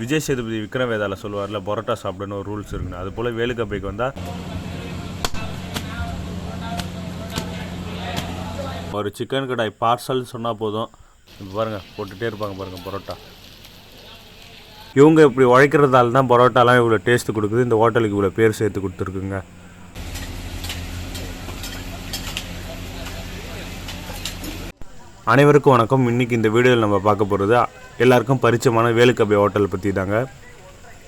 விஜய் சேதுபதி விக்ரம் வேதால சொல்லுவார்ல பரோட்டா சாப்பிடணும் ஒரு ரூல்ஸ் இருக்குன்னு. அது போல் வேலுக்கப்பைக்கு வந்தால் ஒரு சிக்கன் கடாய் பார்சல் சொன்னால் போதும். இப்போ பாருங்கள் போட்டுகிட்டே இருப்பாங்க பாருங்கள் பரோட்டா. இவங்க இப்படி உழைக்கிறதால தான் பரோட்டாலாம் இவ்வளோ டேஸ்ட்டு கொடுக்குது. இந்த ஹோட்டலுக்கு இவ்வளோ பேர் சேர்த்து கொடுத்துருக்குங்க. அனைவருக்கும் வணக்கம். இன்றைக்கி இந்த வீடியோவில் நம்ம பார்க்க போகிறது எல்லாருக்கும் பரிச்சயமான வேலுக்கபை ஹோட்டல் பற்றி தாங்க.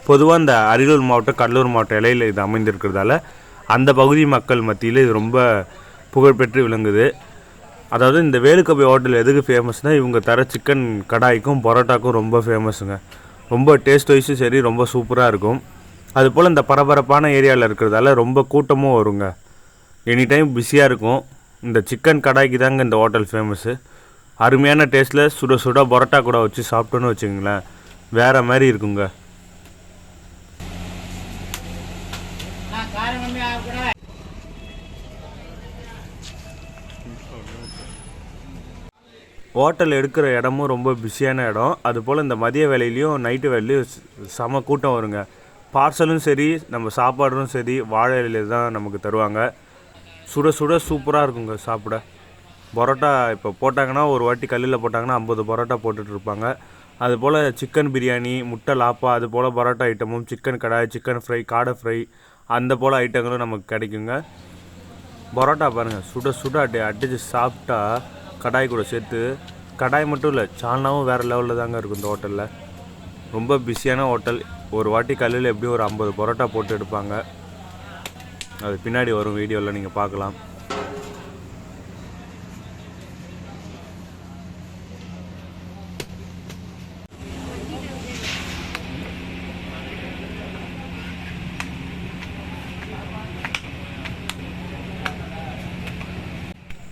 பொதுவாக இந்த அரியலூர் மாவட்டம் கடலூர் மாவட்ட இலையில் இது அமைந்திருக்கிறதால அந்த பகுதி மக்கள் மத்தியில் இது ரொம்ப புகழ்பெற்று விளங்குது. அதாவது இந்த வேலுக்கபை ஹோட்டல் எதுக்கு ஃபேமஸ்னால் இவங்க தர சிக்கன் கடாய்க்கும் பரோட்டாக்கும் ரொம்ப ஃபேமஸுங்க ரொம்ப டேஸ்ட் வைஸும் சரி ரொம்ப சூப்பராக இருக்கும். அதுபோல் இந்த பரபரப்பான ஏரியாவில் இருக்கிறதால ரொம்ப கூட்டமும் வருங்க. எனி டைம் பிஸியாக இருக்கும். இந்த சிக்கன் கடாய்க்கு தாங்க இந்த ஹோட்டல் ஃபேமஸ்ஸு அருமையான டேஸ்ட்டில் சுட சுட பரோட்டா கூட வச்சு சாப்பிட்டோன்னு வச்சுங்களேன் வேறு மாதிரி இருக்குங்க. ஹோட்டல் எடுக்கிற இடமும் ரொம்ப பிஸியான இடம். அதுபோல் இந்த மதிய வேலையிலையும் நைட்டு வேலையிலையும் செம கூட்டம் வருங்க. பார்சலும் சரி நம்ம சாப்பாடும் சரி வாழை இலையில தான் நமக்கு தருவாங்க. சுட சுட சூப்பராக இருக்குங்க சாப்பிட. பரோட்டா இப்போ போட்டாங்கன்னா ஒரு வாட்டி கல்லில் போட்டாங்கன்னா ஐம்பது பரோட்டா போட்டுட்ருப்பாங்க அதுபோல் சிக்கன் பிரியாணி முட்டை லாப்பா அது போல் பரோட்டா ஐட்டமும் சிக்கன் கடாய் சிக்கன் ஃப்ரை காடை ஃப்ரை அந்த போல் ஐட்டங்களும் நமக்கு கிடைக்குங்க. பரோட்டா பாருங்கள் சுட சுட அடி அடித்து சாப்பிட்டா கடாய் கூட சேர்த்து கடாய் மட்டும் இல்லை சால்னாவும் வேறு லெவலில் தாங்க இருக்கும் இந்த ஹோட்டலில் ரொம்ப பிஸியான ஹோட்டல் ஒரு வாட்டி கல்லில் எப்படியும் ஒரு ஐம்பது பரோட்டா போட்டு எடுப்பாங்க. அது பின்னாடி வரும் வீடியோவில் நீங்கள் பார்க்கலாம்.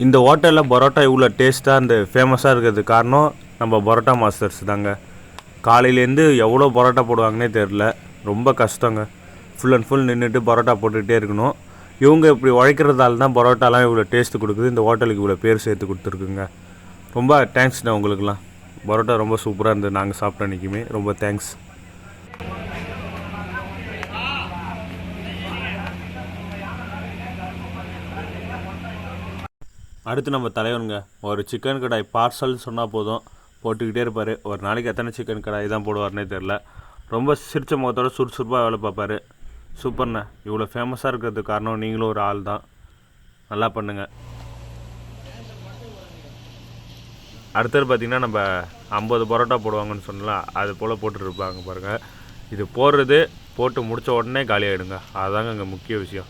இந்த ஹோட்டலில் பரோட்டா இவ்வளோ டேஸ்ட்டாக இந்த ஃபேமஸாக இருக்கிறதுக்கு காரணம் நம்ம பரோட்டா மாஸ்டர்ஸ் தாங்க. காலையிலேருந்து எவ்வளோ பரோட்டா போடுவாங்கன்னே தெரில. ரொம்ப கஷ்டங்க. ஃபுல் அண்ட் ஃபுல் நின்றுட்டு பரோட்டா போட்டுக்கிட்டே இருக்கணும். இவங்க இப்படி உழைக்கிறதால தான் பரோட்டாலாம் இவ்வளோ டேஸ்ட் கொடுக்குது. இந்த ஹோட்டலுக்கு இவ்வளோ பேர் சேர்த்து கொடுத்துருக்குங்க. ரொம்ப தேங்க்ஸ்ண்ணா உங்களுக்குலாம் பரோட்டா ரொம்ப சூப்பராக இருந்தது. நாங்கள் சாப்பிட்ட அன்றைக்குமே ரொம்ப தேங்க்ஸ் அடுத்து நம்ம தலைவனுங்க. ஒரு சிக்கன் கடாய் பார்சல் சொன்னால் போதும். போட்டுக்கிட்டே இருப்பார். ஒரு நாளைக்கு எத்தனை சிக்கன் கடாய் தான் போடுவார்னே தெரில ரொம்ப சிரித்த முகத்தோட சுறுசுறுப்பாக வேலை பார்ப்பார். சூப்பர்ண்ண இவ்வளோ ஃபேமஸாக இருக்கிறதுக்கு காரணம் நீங்களும் ஒரு ஆள் தான். நல்லா பண்ணுங்க. அடுத்தது பார்த்திங்கன்னா நம்ம ஐம்பது பரோட்டா போடுவாங்கன்னு சொன்னலாம் அது போல் போட்டுருப்பாங்க பாருங்கள் இது போடுறது போட்டு முடித்த உடனே காலியாகிடுங்க அதுதாங்க இங்கே முக்கிய விஷயம்.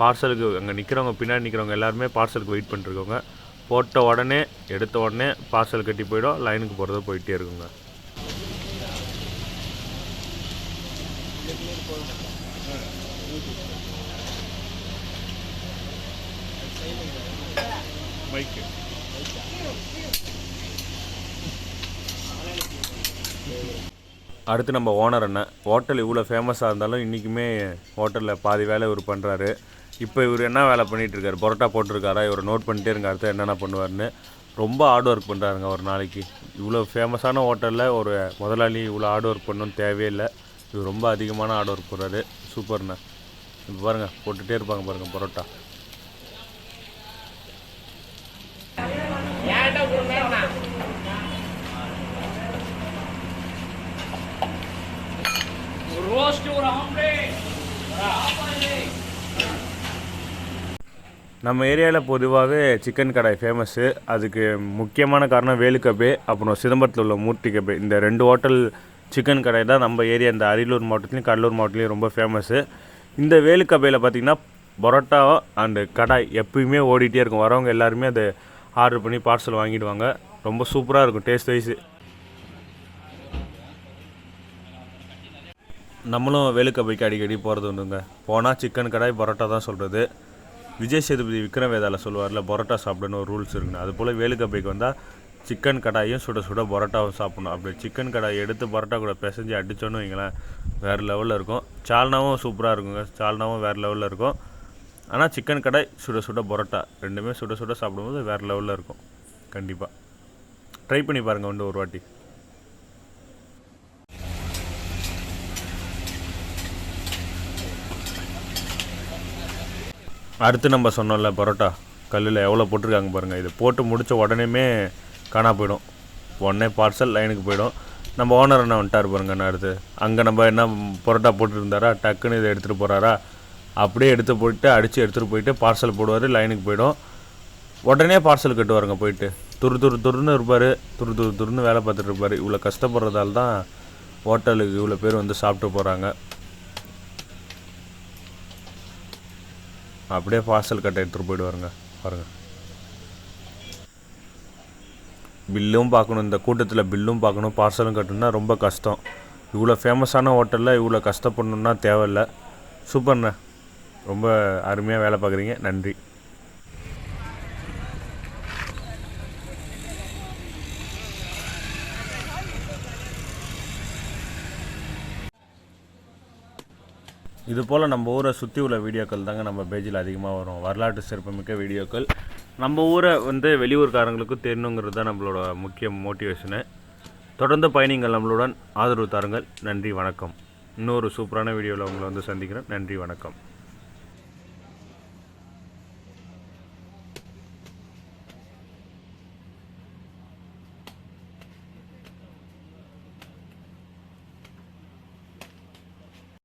பார்சலுக்கு அங்கே நிற்கிறவங்க பின்னாடி நிற்கிறவங்க எல்லாருமே பார்சலுக்கு வெயிட் பண்ணிருக்கவங்க போட்ட உடனே எடுத்த உடனே பார்சல் கட்டி போயிடும் லைனுக்கு போகிறது போயிட்டே இருக்குங்க. அடுத்து நம்ம ஓனர் அண்ணன். ஹோட்டல் இவ்வளோ ஃபேமஸாக இருந்தாலும் இன்றைக்குமே ஹோட்டலில் பாதி வேலை இவர் பண்ணுறாரு இப்போ இவர் என்ன வேலை பண்ணிகிட்டு இருக்கார் பரோட்டா போட்டிருக்காரா? இவர் நோட் பண்ணிட்டே இருங்க அடுத்து என்னென்ன பண்ணுவார்னு ரொம்ப ஹார்ட் ஒர்க் பண்ணுறாருங்க ஒரு நாளைக்கு. இவ்வளோ ஃபேமஸான ஹோட்டலில் ஒரு முதலாளி இவ்வளோ ஹார்ட் ஒர்க் பண்ணணும்னு தேவையே இல்லை இவர் ரொம்ப அதிகமான ஹார்ட் ஒர்க் பண்ணுறாரு சூப்பர்ண்ணே இப்போ பாருங்கள் போட்டுகிட்டே இருப்பாங்க பாருங்கள் பரோட்டா. ரோஸ்ட் ஒரு நம்ம ஏரியாவில் பொதுவாகவே சிக்கன் கடாய் ஃபேமஸ்ஸு அதுக்கு முக்கியமான காரணம் வேலுக்கபே அப்புறம் சிதம்பரத்தில் உள்ள மூர்த்தி கபே இந்த ரெண்டு ஹோட்டல் சிக்கன் கடாய் தான் நம்ம ஏரியா இந்த அரியலூர் மாவட்டத்துலையும் கடலூர் மாவட்டத்துலேயும் ரொம்ப ஃபேமஸ்ஸு இந்த வேலுக்கபையில் பார்த்திங்கன்னா பரோட்டா அண்டு கடாய் எப்பயுமே ஓடிட்டே இருக்கும். வரவங்க எல்லாருமே அதை ஆர்டர் பண்ணி பார்சல் வாங்கிடுவாங்க. ரொம்ப சூப்பராக இருக்கும் டேஸ்ட் வைஸு நம்மளும் வேலுக்கபைக்கு அடிக்கடி போகிறது உண்டுங்க. போனால் சிக்கன் கடாய் பரோட்டா தான் சொல்கிறது விஜய் சேதுபதி விக்ரம் வேதால சொல்லுவார்ல பரோட்டா சாப்பிடணும் ஒரு ரூல்ஸ் இருக்குன்னு. அது போல் வேலுக்கப்பைக்கு வந்தால் சிக்கன் கடாயும் சுட சுட பரோட்டாவும் சாப்பிடணும். அப்படி சிக்கன் கடாய் எடுத்து பரோட்டா கூட பிசைஞ்சு அடித்தோன்னு வைங்களேன் வேறு லெவலில் இருக்கும். சால்னாவும் சூப்பராக இருக்குங்க. சால்னாவும் வேறு லெவலில் இருக்கும். ஆனால் சிக்கன் கடாய் சுட சுட பரோட்டா ரெண்டுமே சுட சுட சாப்பிடும்போது வேறு லெவலில் இருக்கும். கண்டிப்பாக ட்ரை பண்ணி பாருங்கள் வந்து ஒரு வாட்டி. அடுத்து நம்ம சொன்னோம்ல பரோட்டா. கல்லில் எவ்வளோ போட்டிருக்காங்க பாருங்கள் இது போட்டு முடித்த உடனேமே காணா போயிடும். உடனே பார்சல் லைனுக்கு போயிடும். நம்ம ஓனர் என்ன வந்துட்டார் பாருங்க என்ன அடுத்து. அங்கே நம்ம என்ன பரோட்டா போட்டுருந்தாரா? டக்குன்னு இதை எடுத்துகிட்டு போகிறாரா அப்படியே எடுத்து போயிட்டு அடித்து எடுத்துகிட்டு போயிட்டு பார்சல் போடுவார் லைனுக்கு போயிடும். உடனே பார்சல் கட்டுவாருங்க போயிட்டு. துரு துரு துருன்னு இருப்பார். துரு துரு துருன்னு வேலை பார்த்துட்டு இருப்பார். இவ்வளோ கஷ்டப்படுறதால தான் ஹோட்டலுக்கு இவ்வளோ பேர் வந்து சாப்பிட்டு போகிறாங்க அப்படியே பார்சல் கட்ட எடுத்துகிட்டு போயிடுவாருங்க பாருங்கள் பில்லும் பார்க்கணும் இந்த கூட்டத்தில் பில்லும் பார்க்கணும் பார்சலும் கட்டணும்னா ரொம்ப கஷ்டம். இவ்வளோ ஃபேமஸான ஹோட்டலில் இவ்வளோ கஷ்டப்படணுன்னா தேவையில்ல. சூப்பர்ண்ண ரொம்ப அருமையாக வேலை பார்க்குறீங்க. நன்றி. இது போல் நம்ம ஊரை சுற்றி உள்ள வீடியோக்கள் தாங்க நம்ம பேஜில் அதிகமாக வரும். வரலாற்று சிறப்புமிக்க வீடியோக்கள். நம்ம ஊரை வந்து வெளியூர்காரங்களுக்கும் தெரியணுங்கிறது தான் நம்மளோட முக்கிய மோட்டிவேஷனு தொடர்ந்து பயணிங்கள் நம்மளுடன். ஆதரவு தாருங்கள். நன்றி வணக்கம். இன்னொரு சூப்பரான வீடியோவில் உங்களை வந்து சந்திக்கிறேன். நன்றி வணக்கம்.